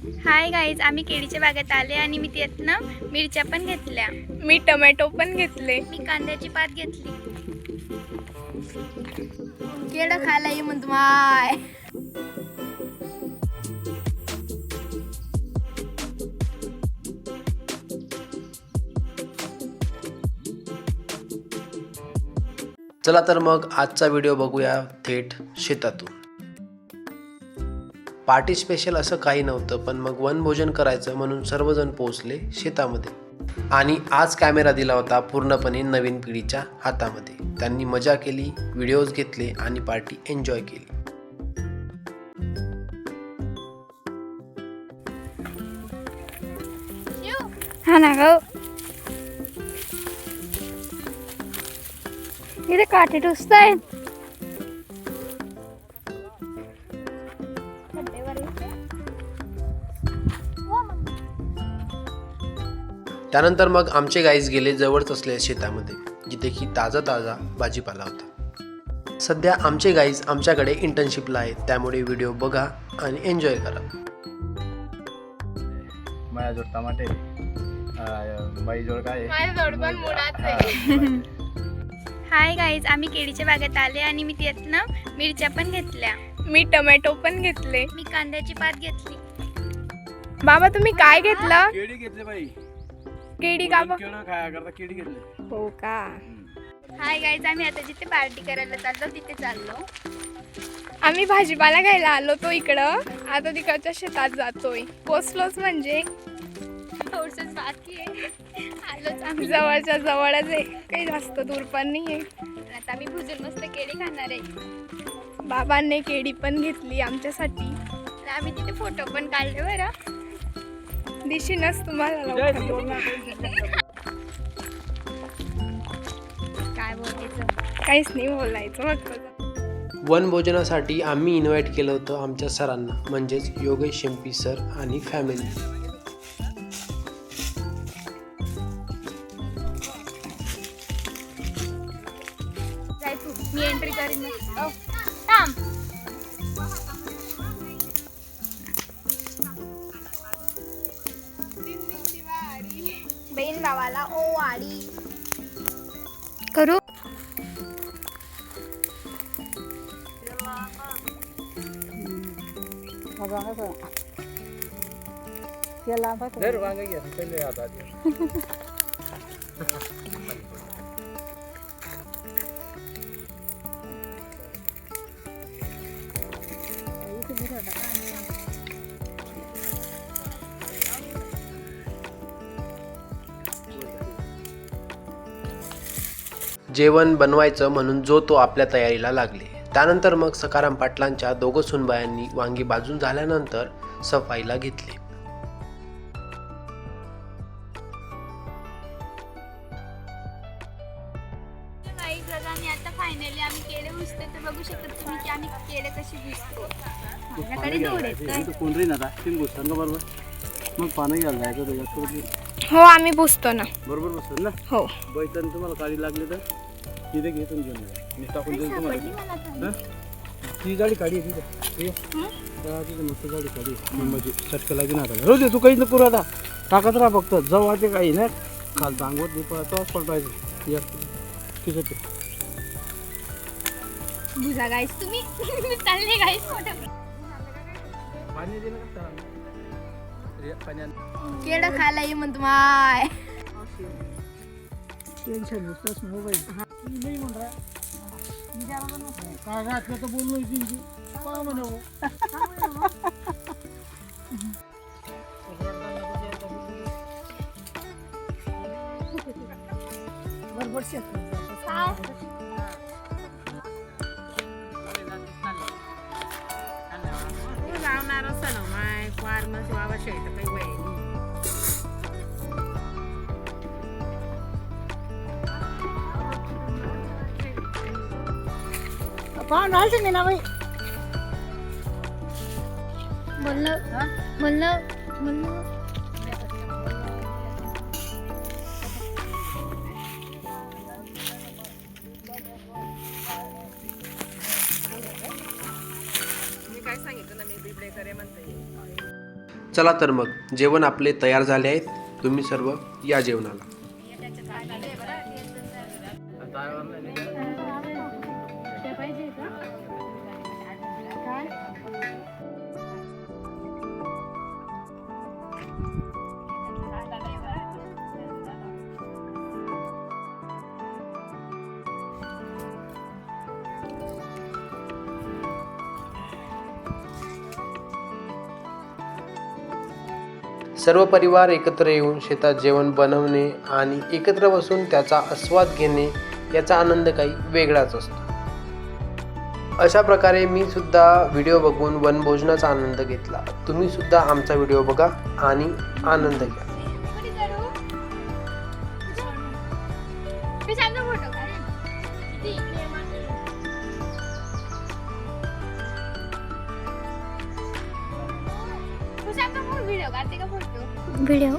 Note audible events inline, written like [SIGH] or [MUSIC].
Hi guys आम्ही केळीच्या बागेत आले आणि मी त्यातनं मिरच्या पण घेतल्या. मी टोमॅटो पण घेतले. मी कांद्याची पात घेतली. केळं खायला ये म्हणतो माय. चला तर मग आजचा व्हिडिओ बघूया थेट शेतातून. पार्टी स्पेशल असं काही नव्हतं पण मग वनभोजन करायचं म्हणून सर्वजण पोहोचले शेतामध्ये. आणि आज कॅमेरा दिला होता पूर्णपणे नवीन पिढीच्या हातामध्ये. त्यांनी मजा केली व्हिडिओज घेतले आणि पार्टी एन्जॉय केली. हा ना ग. त्यानंतर मग आमचे गाईज गेले जवळच असलेल्या शेतामध्ये जिथे की ताजा ताजा भाजीपाला होता. सध्या आमचे गाईज आमच्याकडे इंटर्नशिपला आहेत त्यामुळे व्हिडिओ बघा आणि एन्जॉय करा. माझ्याजवळ टमाटे बाईजवळ काय हा, हाय गाईज [LAUGHS] आम्ही केळीच्या बागेत आले आणि मी त्यातनं मिरच्या पण घेतल्या. मी टोमॅटो पण घेतले. मी कांद्याची पात घेतली. बाबा तुम्ही काय घेतलं? केळी घेतली बाई. केळी का बा- केळं खाया करता केळी घेतली. हो का? हाय गाईज आम्ही आता जिथे पार्टी करायला चाललो तिथे चाललो. आम्ही भाजीपाला घ्यायला आलो तो इकडं. आता तिकडच्या शेतात जातोय. पोचलोच म्हणजे? थोडस बाकी आहे. आलोच आम्ही. जवळच्या जवळच आहे. काही जास्त दूर पण नाही आहे आता आम्ही भुजून मस्त केळी खाणार आहे. बाबांनी केळी पण घेतली आमच्यासाठी. आणि आम्ही तिथे फोटो पण काढले बरं. दिशीनच तुम्हाला. काय बोलायचं? काहीच नाही बोलायचं फक्त वनभोजनासाठी आम्ही इन्व्हाइट केलं होतं आमच्या सरांना. म्हणजेच योगेश शेंपी सर आणि फॅमिली जाय तू. मी एंट्री करीन. बहीण भावाला ओ वाडी. करू. धर वांगे पहिले हातात जेवण बनवायचं म्हणून जो तो आपल्या तयारीला लागले. त्यानंतर मग सकाराम पाटलांच्या दोघं सुनबायांनी वांगी भाजून झाल्यानंतर सफाईला घेतले. आणि आता फायनली आम्ही केळे भुजतो तर बघू शकता तुम्ही की आम्ही केळे कशी भुजतो माझ्याकडे दोन आहेत काय? कोण राहील आता तीन बरोबर. मग पानं घ्यायला जायचं त्याच्यात हो आम्ही पुसतो ना. बरोबर बसत ना? हो. बैठन तुम्हाला काळी लागली तर? तिथे घेऊन जा. मी टाकून देईन तुम्हाला. हं? ती गाडी काढी आहे तिथे. तिथे मस्त गाडी काढी. आहे. मी म्हणजे चटका लागेल ना आता. रोज तू काहीच नको करू आता. टाकत राहा फक्त. जाऊ वाटे काही नाही खाल सांगवत नाही पण तोच पडतायचं या. तिचं ते गाईस तुम्ही. [LAUGHS] चालले गाईस पाणी दिलं का त्याला? केळं खायला ये म्हणतो माय. लावणार असं ना माय फार मग बाबा शेत 따라서 너마의 구하면서 와봐서 이따 빼고 해. con nói xin nào đi mình lơ mình lơ mình lơ काय सांगितलं ना मी बिबडे करे म्हणते. चला तर मग जेवण आपले तयार झाले आहेत. तुम्ही सर्व या जेवणाला. सर्व परिवार एकत्र येऊन शेतात जेवण बनवणे आणि एकत्र बसून त्याचा आस्वाद घेणे याचा आनंद काही वेगळाच असतो. अशा प्रकारे मी सुद्धा व्हिडिओ बघून वनभोजनाचा आनंद घेतला. तुम्ही सुद्धा आमचा व्हिडिओ बघा आणि आनंद घ्या. कुठे व्हिडिओ.